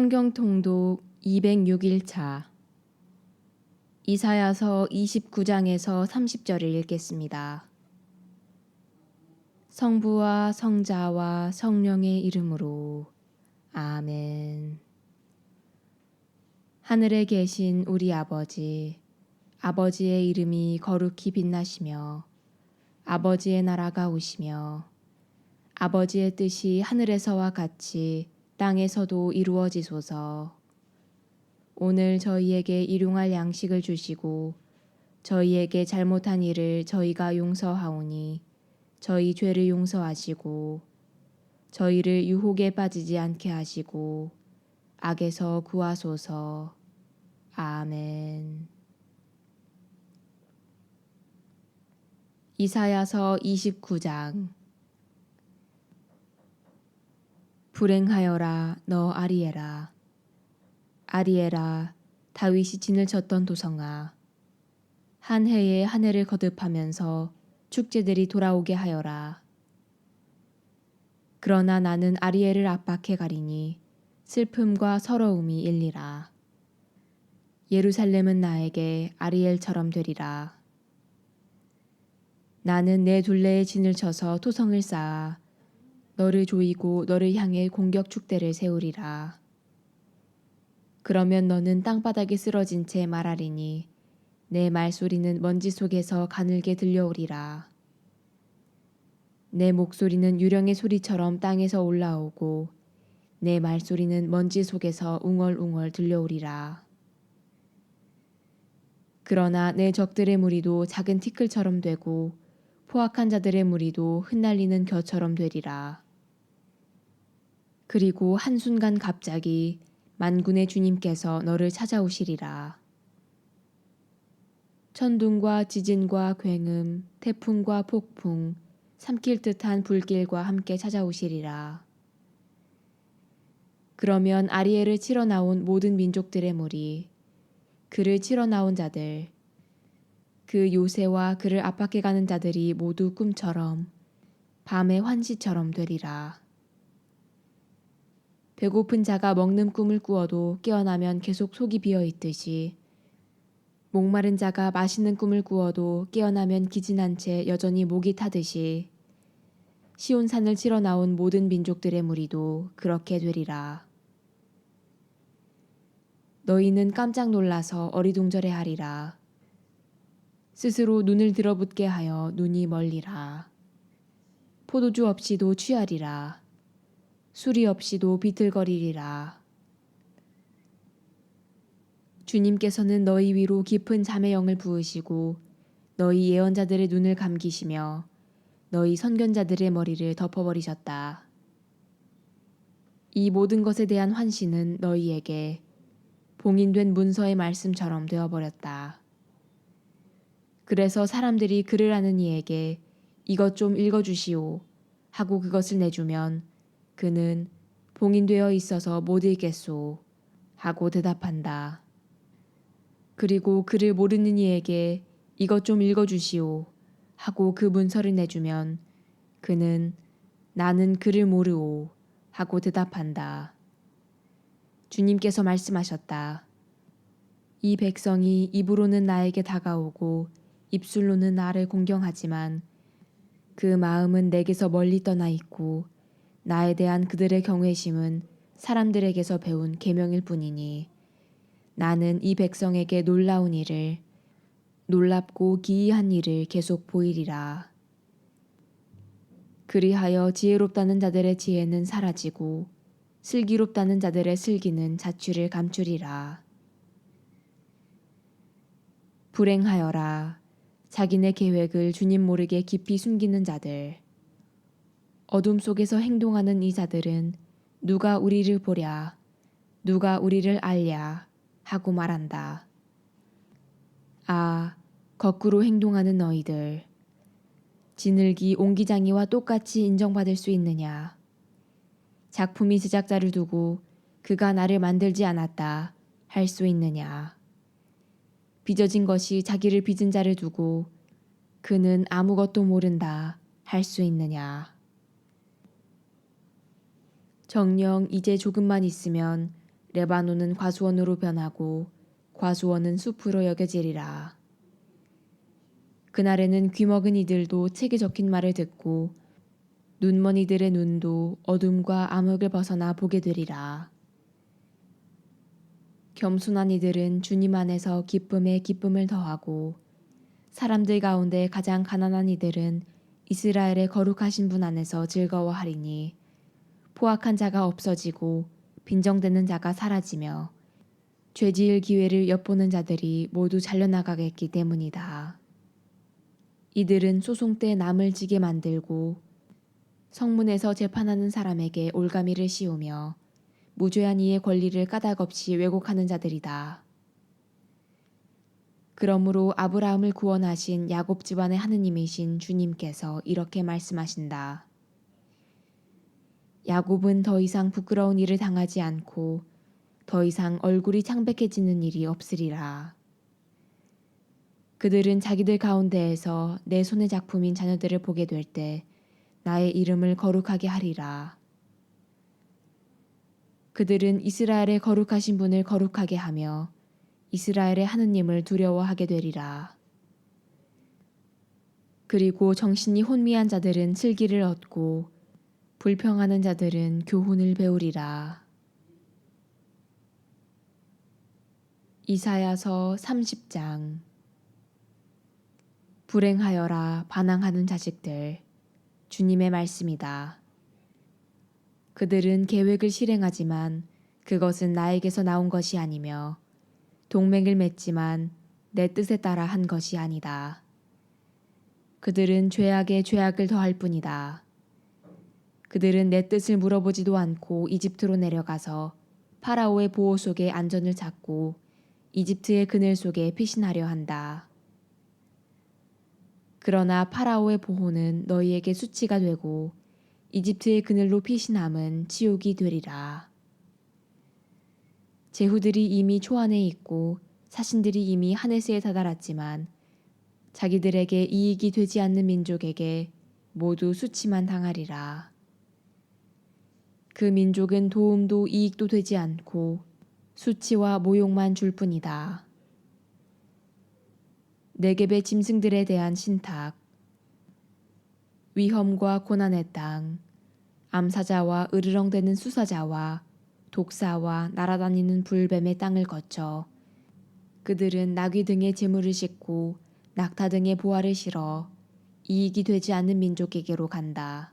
성경 통독 206일차 이사야서 29장에서 30절을 읽겠습니다. 성부와 성자와 성령의 이름으로 아멘. 하늘에 계신 우리 아버지, 아버지의 이름이 거룩히 빛나시며 아버지의 나라가 오시며 아버지의 뜻이 하늘에서와 같이 땅에서도 이루어지소서. 오늘 저희에게 일용할 양식을 주시고 저희에게 잘못한 일을 저희가 용서하오니 저희 죄를 용서하시고 저희를 유혹에 빠지지 않게 하시고 악에서 구하소서. 아멘. 이사야서 29장 불행하여라 너 아리에라. 아리에라 다윗이 진을 쳤던 도성아. 한 해에 한 해를 거듭하면서 축제들이 돌아오게 하여라. 그러나 나는 아리에를 압박해 가리니 슬픔과 서러움이 일리라. 예루살렘은 나에게 아리엘처럼 되리라. 나는 내 둘레에 진을 쳐서 토성을 쌓아 너를 조이고 너를 향해 공격 축대를 세우리라. 그러면 너는 땅바닥에 쓰러진 채 말하리니 내 말소리는 먼지 속에서 가늘게 들려오리라. 내 목소리는 유령의 소리처럼 땅에서 올라오고 내 말소리는 먼지 속에서 웅얼웅얼 들려오리라. 그러나 내 적들의 무리도 작은 티끌처럼 되고 포악한 자들의 무리도 흩날리는 겨처럼 되리라. 그리고 한순간 갑자기 만군의 주님께서 너를 찾아오시리라. 천둥과 지진과 굉음, 태풍과 폭풍, 삼킬 듯한 불길과 함께 찾아오시리라. 그러면 아리엘을 치러 나온 모든 민족들의 무리, 그를 치러 나온 자들, 그 요새와 그를 압박해 가는 자들이 모두 꿈처럼 밤의 환시처럼 되리라. 배고픈 자가 먹는 꿈을 꾸어도 깨어나면 계속 속이 비어 있듯이 목마른 자가 맛있는 꿈을 꾸어도 깨어나면 기진한 채 여전히 목이 타듯이 시온산을 치러 나온 모든 민족들의 무리도 그렇게 되리라. 너희는 깜짝 놀라서 어리둥절해 하리라. 스스로 눈을 들어붙게 하여 눈이 멀리라. 포도주 없이도 취하리라. 술이 없이도 비틀거리리라. 주님께서는 너희 위로 깊은 잠의 영을 부으시고 너희 예언자들의 눈을 감기시며 너희 선견자들의 머리를 덮어버리셨다. 이 모든 것에 대한 환시는 너희에게 봉인된 문서의 말씀처럼 되어버렸다. 그래서 사람들이 글을 아는 이에게 이것 좀 읽어주시오 하고 그것을 내주면 그는 봉인되어 있어서 못 읽겠소 하고 대답한다. 그리고 그를 모르는 이에게 이것 좀 읽어주시오 하고 그 문서를 내주면 그는 나는 그를 모르오 하고 대답한다. 주님께서 말씀하셨다. 이 백성이 입으로는 나에게 다가오고 입술로는 나를 공경하지만 그 마음은 내게서 멀리 떠나 있고 나에 대한 그들의 경외심은 사람들에게서 배운 계명일 뿐이니 나는 이 백성에게 놀라운 일을 놀랍고 기이한 일을 계속 보이리라. 그리하여 지혜롭다는 자들의 지혜는 사라지고 슬기롭다는 자들의 슬기는 자취를 감추리라. 불행하여라. 자기네 계획을 주님 모르게 깊이 숨기는 자들. 어둠 속에서 행동하는 이 자들은 누가 우리를 보랴, 누가 우리를 알랴 하고 말한다. 아, 거꾸로 행동하는 너희들. 지늘기 옹기장이와 똑같이 인정받을 수 있느냐. 작품이 제작자를 두고 그가 나를 만들지 않았다 할 수 있느냐. 빚어진 것이 자기를 빚은 자를 두고 그는 아무것도 모른다 할 수 있느냐. 정령 이제 조금만 있으면 레바논은 과수원으로 변하고 과수원은 숲으로 여겨지리라. 그날에는 귀먹은 이들도 책에 적힌 말을 듣고 눈먼 이들의 눈도 어둠과 암흑을 벗어나 보게 되리라. 겸손한 이들은 주님 안에서 기쁨에 기쁨을 더하고 사람들 가운데 가장 가난한 이들은 이스라엘의 거룩하신 분 안에서 즐거워하리니 포악한 자가 없어지고 빈정되는 자가 사라지며 죄지을 기회를 엿보는 자들이 모두 잘려나가겠기 때문이다. 이들은 소송 때 남을 지게 만들고 성문에서 재판하는 사람에게 올가미를 씌우며 무죄한 이의 권리를 까닭없이 왜곡하는 자들이다. 그러므로 아브라함을 구원하신 야곱 집안의 하느님이신 주님께서 이렇게 말씀하신다. 야곱은 더 이상 부끄러운 일을 당하지 않고 더 이상 얼굴이 창백해지는 일이 없으리라. 그들은 자기들 가운데에서 내 손의 작품인 자녀들을 보게 될 때 나의 이름을 거룩하게 하리라. 그들은 이스라엘의 거룩하신 분을 거룩하게 하며 이스라엘의 하느님을 두려워하게 되리라. 그리고 정신이 혼미한 자들은 슬기를 얻고 불평하는 자들은 교훈을 배우리라. 이사야서 30장 불행하여라 반항하는 자식들 주님의 말씀이다. 그들은 계획을 실행하지만 그것은 나에게서 나온 것이 아니며 동맹을 맺지만 내 뜻에 따라 한 것이 아니다. 그들은 죄악에 죄악을 더할 뿐이다. 그들은 내 뜻을 물어보지도 않고 이집트로 내려가서 파라오의 보호 속에 안전을 찾고 이집트의 그늘 속에 피신하려 한다. 그러나 파라오의 보호는 너희에게 수치가 되고 이집트의 그늘로 피신함은 지옥이 되리라. 제후들이 이미 초안에 있고 사신들이 이미 하네스에 다다랐지만 자기들에게 이익이 되지 않는 민족에게 모두 수치만 당하리라. 그 민족은 도움도 이익도 되지 않고 수치와 모욕만 줄 뿐이다. 내geb의 짐승들에 대한 신탁, 위험과 고난의 땅, 암사자와 으르렁대는 수사자와 독사와 날아다니는 불뱀의 땅을 거쳐 그들은 나귀 등의 재물을 싣고 낙타 등의 보화를 실어 이익이 되지 않는 민족에게로 간다.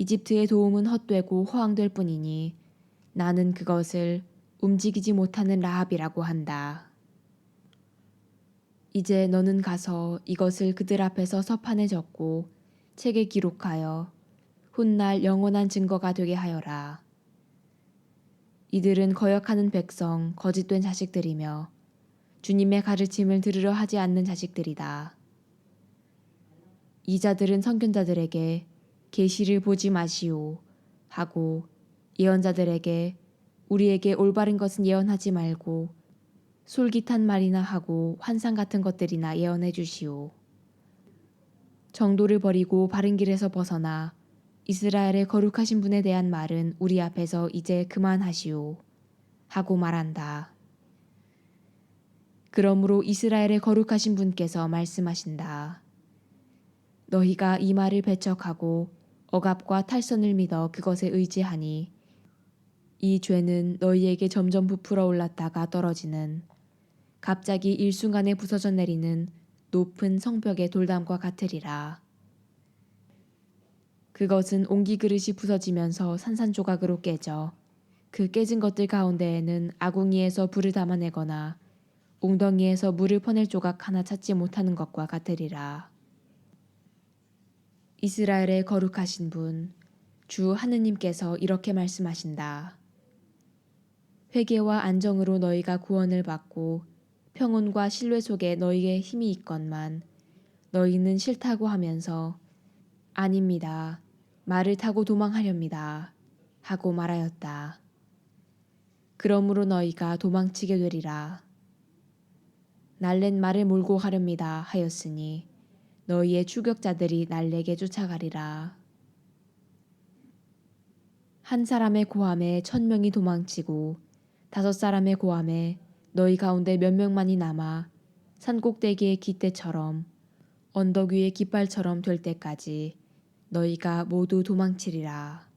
이집트의 도움은 헛되고 허황될 뿐이니 나는 그것을 움직이지 못하는 라합이라고 한다. 이제 너는 가서 이것을 그들 앞에서 서판에 적고 책에 기록하여 훗날 영원한 증거가 되게 하여라. 이들은 거역하는 백성, 거짓된 자식들이며 주님의 가르침을 들으려 하지 않는 자식들이다. 이 자들은 선견자들에게 계시를 보지 마시오 하고 예언자들에게 우리에게 올바른 것은 예언하지 말고 솔깃한 말이나 하고 환상 같은 것들이나 예언해 주시오. 정도를 버리고 바른 길에서 벗어나 이스라엘의 거룩하신 분에 대한 말은 우리 앞에서 이제 그만하시오. 하고 말한다. 그러므로 이스라엘의 거룩하신 분께서 말씀하신다. 너희가 이 말을 배척하고 억압과 탈선을 믿어 그것에 의지하니 이 죄는 너희에게 점점 부풀어 올랐다가 떨어지는 갑자기 일순간에 부서져 내리는 높은 성벽의 돌담과 같으리라. 그것은 옹기 그릇이 부서지면서 산산조각으로 깨져 그 깨진 것들 가운데에는 아궁이에서 불을 담아내거나 웅덩이에서 물을 퍼낼 조각 하나 찾지 못하는 것과 같으리라. 이스라엘의 거룩하신 분, 주 하느님께서 이렇게 말씀하신다. 회개와 안정으로 너희가 구원을 받고 평온과 신뢰 속에 너희의 힘이 있건만 너희는 싫다고 하면서 아닙니다. 말을 타고 도망하렵니다. 하고 말하였다. 그러므로 너희가 도망치게 되리라. 날랜 말을 몰고 가렵니다 하였으니 너희의 추격자들이 날래게 쫓아가리라. 한 사람의 고함에 천 명이 도망치고 다섯 사람의 고함에 너희 가운데 몇 명만이 남아 산꼭대기의 깃대처럼 언덕 위의 깃발처럼 될 때까지 너희가 모두 도망치리라.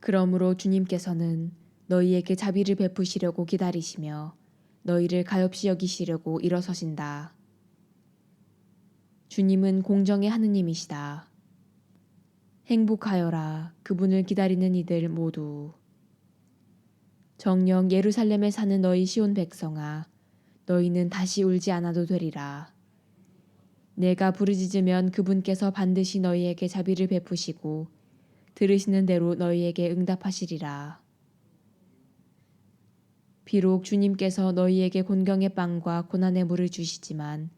그러므로 주님께서는 너희에게 자비를 베푸시려고 기다리시며 너희를 가엾이 여기시려고 일어서신다. 주님은 공정의 하느님이시다. 행복하여라 그분을 기다리는 이들 모두. 정녕 예루살렘에 사는 너희 시온 백성아 너희는 다시 울지 않아도 되리라. 내가 부르짖으면 그분께서 반드시 너희에게 자비를 베푸시고 들으시는 대로 너희에게 응답하시리라. 비록 주님께서 너희에게 곤경의 빵과 고난의 물을 주시지만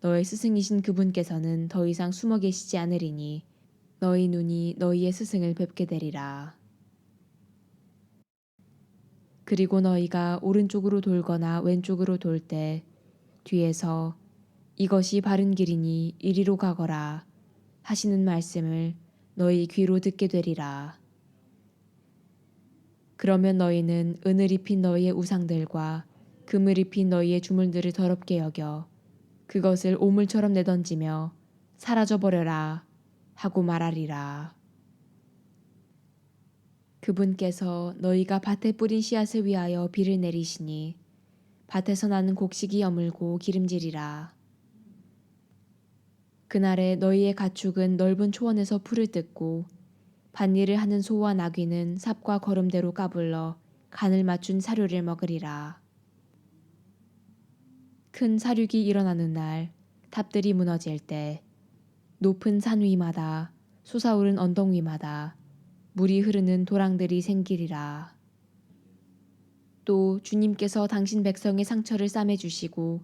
너의 스승이신 그분께서는 더 이상 숨어 계시지 않으리니 너희 눈이 너희의 스승을 뵙게 되리라. 그리고 너희가 오른쪽으로 돌거나 왼쪽으로 돌 때 뒤에서 이것이 바른 길이니 이리로 가거라 하시는 말씀을 너희 귀로 듣게 되리라. 그러면 너희는 은을 입힌 너희의 우상들과 금을 입힌 너희의 주물들을 더럽게 여겨 그것을 오물처럼 내던지며 사라져 버려라 하고 말하리라. 그분께서 너희가 밭에 뿌린 씨앗을 위하여 비를 내리시니 밭에서 나는 곡식이 여물고 기름지리라. 그날에 너희의 가축은 넓은 초원에서 풀을 뜯고 밭일을 하는 소와 나귀는 삽과 걸음대로 까불러 간을 맞춘 사료를 먹으리라. 큰 사륙이 일어나는 날 탑들이 무너질 때 높은 산 위마다 솟아오른 언덕 위마다 물이 흐르는 도랑들이 생기리라. 또 주님께서 당신 백성의 상처를 싸매 주시고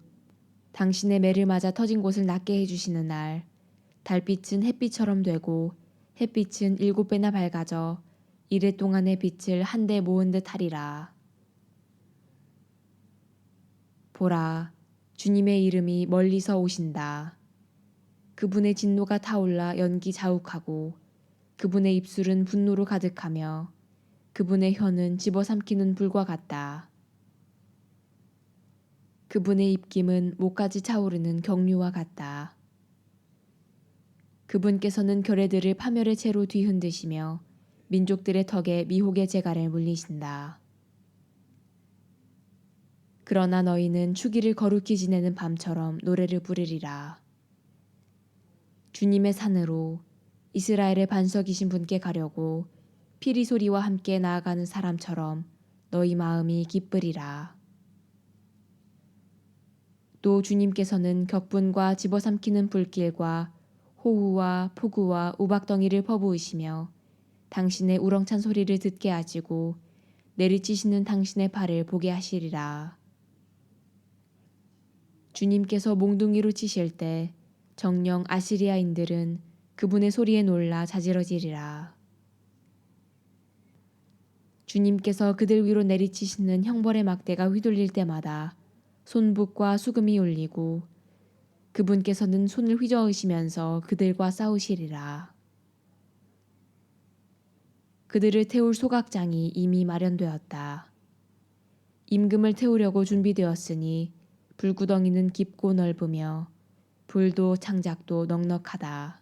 당신의 매를 맞아 터진 곳을 낫게 해주시는 날 달빛은 햇빛처럼 되고 햇빛은 일곱 배나 밝아져 이래 동안의 빛을 한데 모은 듯 하리라. 보라, 주님의 이름이 멀리서 오신다. 그분의 진노가 타올라 연기 자욱하고 그분의 입술은 분노로 가득하며 그분의 혀는 집어삼키는 불과 같다. 그분의 입김은 목까지 차오르는 경류와 같다. 그분께서는 결례들을 파멸의 채로 뒤흔드시며 민족들의 턱에 미혹의 재갈을 물리신다. 그러나 너희는 추기를 거룩히 지내는 밤처럼 노래를 부르리라. 주님의 산으로 이스라엘의 반석이신 분께 가려고 피리 소리와 함께 나아가는 사람처럼 너희 마음이 기쁘리라. 또 주님께서는 격분과 집어삼키는 불길과 호우와 폭우와 우박덩이를 퍼부으시며 당신의 우렁찬 소리를 듣게 하시고 내리치시는 당신의 발을 보게 하시리라. 주님께서 몽둥이로 치실 때 정령 아시리아인들은 그분의 소리에 놀라 자지러지리라. 주님께서 그들 위로 내리치시는 형벌의 막대가 휘둘릴 때마다 손북과 수금이 울리고 그분께서는 손을 휘저으시면서 그들과 싸우시리라. 그들을 태울 소각장이 이미 마련되었다. 임금을 태우려고 준비되었으니 불구덩이는 깊고 넓으며 불도 창작도 넉넉하다.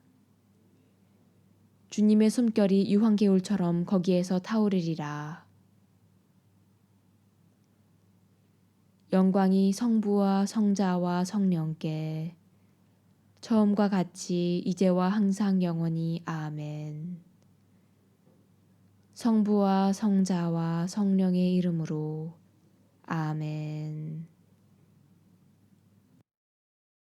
주님의 숨결이 유황개울처럼 거기에서 타오르리라. 영광이 성부와 성자와 성령께 처음과 같이 이제와 항상 영원히 아멘. 성부와 성자와 성령의 이름으로 아멘.